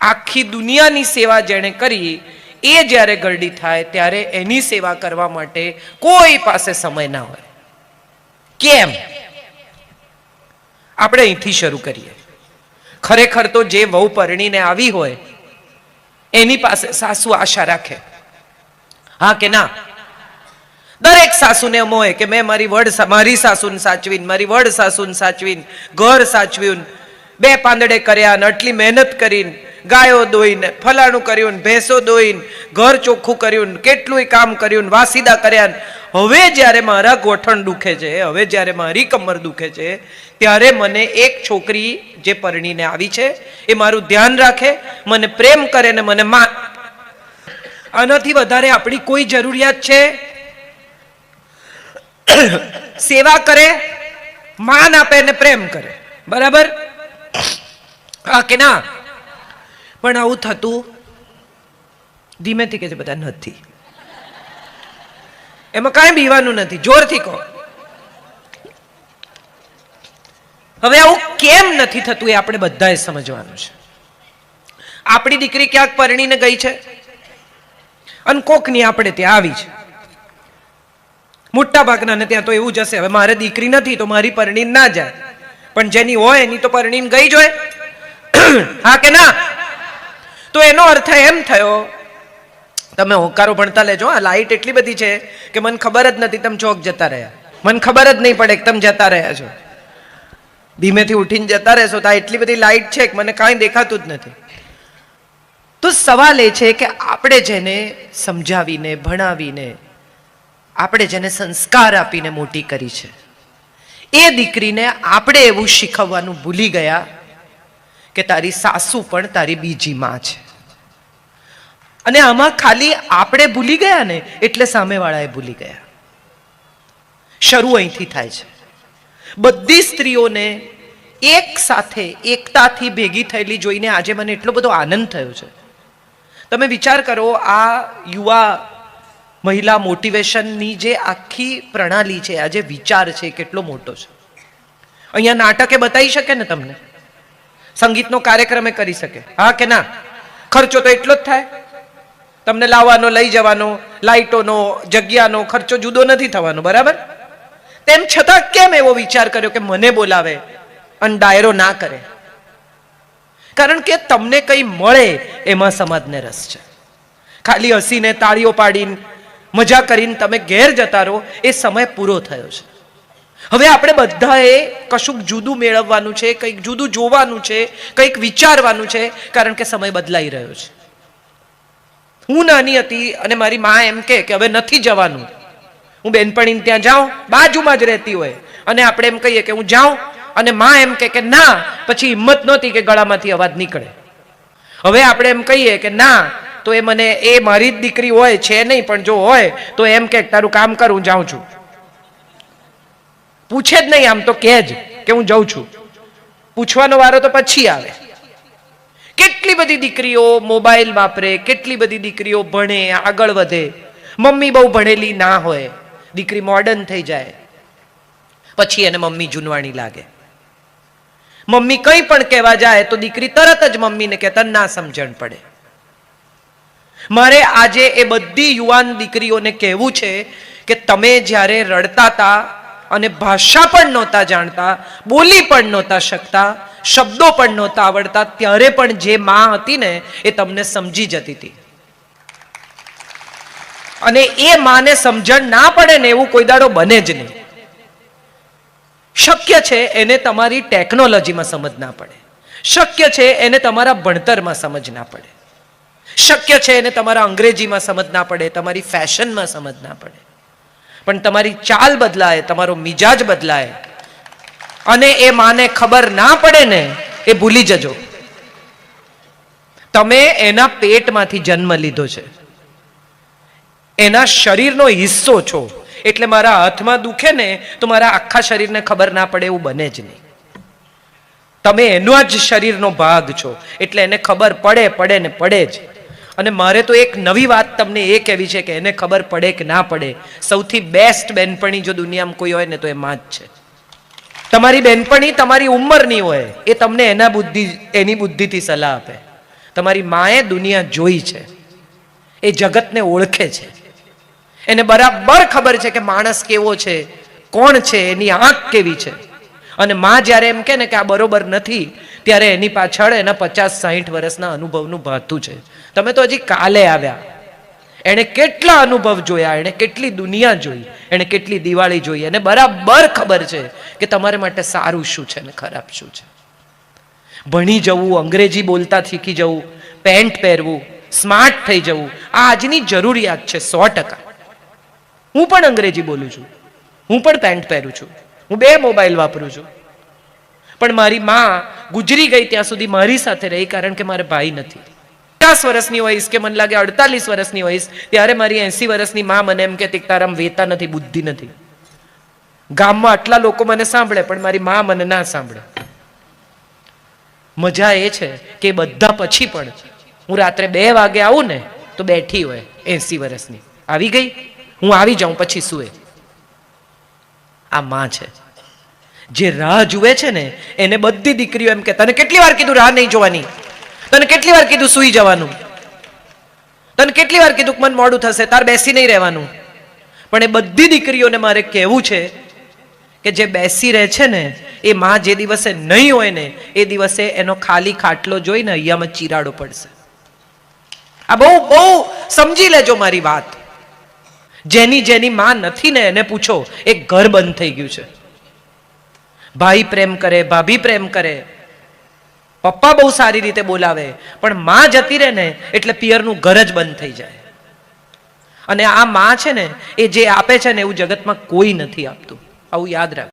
આખી દુનિયાની સેવા જેણે કરી, એ જ્યારે ગરડી થાય ત્યારે એની સેવા કરવા માટે કોઈ પાસે સમય ના હોય. કેમ? આપણે અહીંથી શરૂ કરીએ. ખરેખર તો જે વહુ પરણીને આવી હોય, એની પાસે સાસુ આશા રાખે. હા કે ના? દરેક સાસુને એમ હોય કે મેં મારી વડ મારી સાસુને સાચવીને, મારી વડ સાસુને સાચવીને, ઘર સાચવ્યું બે પાંદડે કર્યા અને આટલી મહેનત કરીને ગાયો દોઈને, ફલાણું કર્યું ને, ભેંસો દોઈને, ઘર ચોખ્ખું કર્યું ને, કેટલુંય કામ કર્યું ને, વાસીદા કર્યા ને, હવે જ્યારે મારા ગોઠણ દુખે છે, હવે જ્યારે મારી કમર દુખે છે, ત્યારે મને એક છોકરી જે પરણીને આવી છે, એ મારું ધ્યાન રાખે, મને પ્રેમ કરે ને મને મા આનાથી વધારે આપણી કોઈ જરૂરિયાત છે? સેવા કરે, માન આપે ને પ્રેમ કરે. બરાબર? હા કે ના? પણ આવું થતું ધીમેથી કે છે, બધા નથી. એમાં કાંઈ બીવાનું નથી. જોરથી કહો. હવે આવું કેમ નથી થતું એ આપણે બધાએ સમજવાનું છે. આપણી દીકરી ક્યાંક પરણીને ગઈ છે? અને કોકની આપણે ત્યાં આવી છે? મોટા ભાગનાને ત્યાં તો એવું જ હશે. હવે મારે દીકરી નથી, તો મારી પરણીને ના જાય. પણ જેની હોય એની તો પરણીને ગઈ જ હોય. હા કે ના? તો એનો અર્થ એમ થયો, તમે હોકારો ભણતા લેજો, આ લાઈટ એટલી બધી છે કે મને ખબર જ નથી તમે ચોક જતા રહ્યા. મને ખબર જ નહીં પડે કે તમે જતા રહ્યા છો. ધીમેથી ઉઠીને જતા રહેશો તો આ એટલી બધી લાઈટ છે કે મને કાંઈ દેખાતું જ નથી. તો સવાલ એ છે કે આપણે જેને સમજાવીને, ભણાવીને, આપણે જેને સંસ્કાર આપીને મોટી કરી છે, એ દીકરીને આપણે એવું શીખવવાનું ભૂલી ગયા કે તારી સાસુ પણ તારી બીજી માં છે. અને આમાં ખાલી આપણે ભૂલી ગયા ને, એટલે સામેવાળાએ ભૂલી ગયા. શરૂ અહીંથી થાય છે. બધી સ્ત્રીઓને એક સાથે એકતાથી ભેગી થયેલી જોઈને આજે મને એટલો બધો આનંદ થયો છે. તમે વિચાર કરો, આ યુવા મહિલા મોટિવેશનની જે આખી પ્રણાલી છે, આ જે વિચાર છે કેટલો મોટો છે. અહીંયા નાટકે બતાવી શકે ને તમને? સંગીતનો કાર્યક્રમ એ કરી શકે. હા કે ના? ખર્ચો તો એટલો જ થાય. તમને લાવવાનો, લઈ જવાનો, લાઇટોનો, જગ્યાનો ખર્ચો જુદો નથી થવાનો, બરાબર? તેમ છતાં કેમ એવો વિચાર કર્યો કે મને બોલાવે અને ડાયરો ના કરે? કારણ કે તમને કંઈ મળે એમાં સમાજને રસ છે. ખાલી હસીને તાળીઓ પાડીને, મજા કરીને તમે ઘેર જતા રહો, એ સમય પૂરો થયો છે. હવે આપણે બધાએ કશુંક જુદું મેળવવાનું છે, કંઈક જુદું જોવાનું છે, કંઈક વિચારવાનું છે, કારણ કે સમય બદલાઈ રહ્યો છે. હું નાની હતી અને મારી મા એમ કે હવે નથી જવાનું. હું બેનપણીને ત્યાં જાઉં, બાજુમાં જ રહેતી હોય. અને આપણે એમ કહીએ કે હું જાઉં, અને મા એમ કે કે ના, પછી હિંમત નહોતી કે ગળામાંથી અવાજ નીકળે. હવે આપણે એમ કહીએ કે ના, તો એ મને, એ મારી જ દીકરી હોય, છે નહીં, પણ જો હોય, તો એમ કે તારું કામ કર હું જાઉં છું. પૂછે જ નહીં આમ તો કહે જ કે હું જાઉં છું. પૂછવાનો વારો તો પછી આવે. કેટલી બધી દીકરીઓ મોબાઈલ વાપરે, કેટલી બધી દીકરીઓ ભણે, આગળ વધે. મમ્મી બહુ ભણેલી ના હોય. દીકરી મોડર્ન થઈ જાય. પછી એને મમ્મી જૂનવાણી લાગે. મમ્મી કંઈ પણ કહેવા જાય તો દીકરી તરત જ મમ્મીને કહેતા, ના સમજણ પડે. મારે આજે એ બધી યુવાન દીકરીઓને કહેવું છે કે તમે જ્યારે રડતા હતા અને ભાષા પણ નહોતા જાણતા, બોલી પણ નહોતા શકતા, શબ્દો પણ નહોતા આવડતા, ત્યારે પણ જે માં હતી ને, એ તમને સમજી જતી હતી. અને એ માને સમજણ ના પડે ને, એવું કોઈ દાડો બને જ નહીં. શક્ય છે એને તમારી ટેકનોલોજીમાં સમજ ના પડે. શક્ય છે એને તમારા ભણતરમાં સમજ ના પડે. શક્ય છે એને તમારા અંગ્રેજીમાં સમજ ના પડે, તમારી ફેશનમાં સમજ ના પડે. પણ તમારી ચાલ બદલાય, તમારો મિજાજ બદલાય. અને એ માને ખબર ના પડે ને, એ ભૂલી જજો. તમે એના પેટમાંથી જન્મ લીધો છે. એના શરીરનો હિસ્સો છો. એટલે મારા હાથમાં દુખે ને, તો મારા આખા શરીરને ખબર ના પડે એવું બને જ નહીં. તમે એનો જ શરીરનો ભાગ છો. એટલે એને ખબર પડે પડે ને પડે જ. અને મારે તો એક નવી વાત તમને એ કહેવી છે કે એને ખબર પડે કે ના પડે. સૌથી બેસ્ટ બેનપણી જો દુનિયામાં કોઈ હોય ને તો એ માં જ છે. તમારી બેનપણી તમારી ઉંમરની હોય, એ તમને એના બુદ્ધિ, એની બુદ્ધિથી સલાહ આપે. તમારી માએ દુનિયા જોઈ છે. એ જગતને ઓળખે છે. એને બરાબર ખબર છે કે માણસ કેવો છે, કોણ છે, એની આંખ કેવી છે. અને માં જ્યારે એમ કે ને કે આ બરોબર નથી, ત્યારે એની પાછળ એના પચાસ સાહીઠ વર્ષના અનુભવનું ભાથું છે. તમે તો હજી કાલે આવ્યા. એણે કેટલા અનુભવ જોયા, એણે કેટલી દુનિયા જોઈ, એણે કેટલી દિવાળી જોઈ. એને બરાબર ખબર છે કે તમારે માટે સારું શું છે ને ખરાબ શું છે. ભણી જવું, અંગ્રેજી બોલતા શીખી જવું, પેન્ટ પહેરવું, સ્માર્ટ થઈ જવું, આ આજની જરૂરિયાત છે સો ટકા. હું પણ અંગ્રેજી બોલું છું. હું પણ પેન્ટ પહેરું છું. હું બે મોબાઈલ વાપરું છું. પણ મારી માં ગુજરી ગઈ ત્યાં સુધી મારી સાથે રહી કારણ કે મારે ભાઈ નથી. પચાસ વર્ષની હોઈશ કે મને લાગે અડતાલીસ વર્ષની હોઈશ, ત્યારે મારી એસી વર્ષની માં મને એમ કે તારામ વેતા નથી, બુદ્ધિ નથી. ગામમાં આટલા લોકો મને સાંભળે, પણ મારી માં મને ના સાંભળે. મજા એ છે કે બધા પછી પણ, હું રાત્રે બે વાગે આવું ને, તો બેઠી હોય, એસી વર્ષની. આવી ગઈ? હું આવી જાઉં, પછી સુએ આ માં છે. જે રાહ જુએ છે ને, એને બધી દીકરીઓ એમ કે, તને કેટલી વાર કીધું, રાહ નહીં જોવાની? તને કેટલી વાર કીધું સૂઈ જવાનું? તને કેટલી વાર કીધું મન મોડું થશે, તાર બેસી નહીં રહેવાનું? પણ એ બધી દીકરીઓને મારે કહેવું છે કે જે બેસી રહે છે ને, એ માં જે દિવસે નહીં હોય ને, એ દિવસે એનો ખાલી ખાટલો જોઈને અહીંયામાં ચિરાડો પડશે. આ બહુ બહુ સમજી લેજો મારી વાત. જેની જેની માં નથી ને, એને પૂછો, એ ઘર બંધ થઈ ગયું છે. ભાઈ પ્રેમ કરે, ભાભી પ્રેમ કરે. પપ્પા બહુ સારી રીતે બોલાવે, પણ માં જતી રહે ને, એટલે પિયરનું ઘર જ બંધ થઈ જાય. અને આ માં છે ને, એ જે આપે છે ને, એવું જગતમાં કોઈ નથી આપતું. આવું યાદ રાખ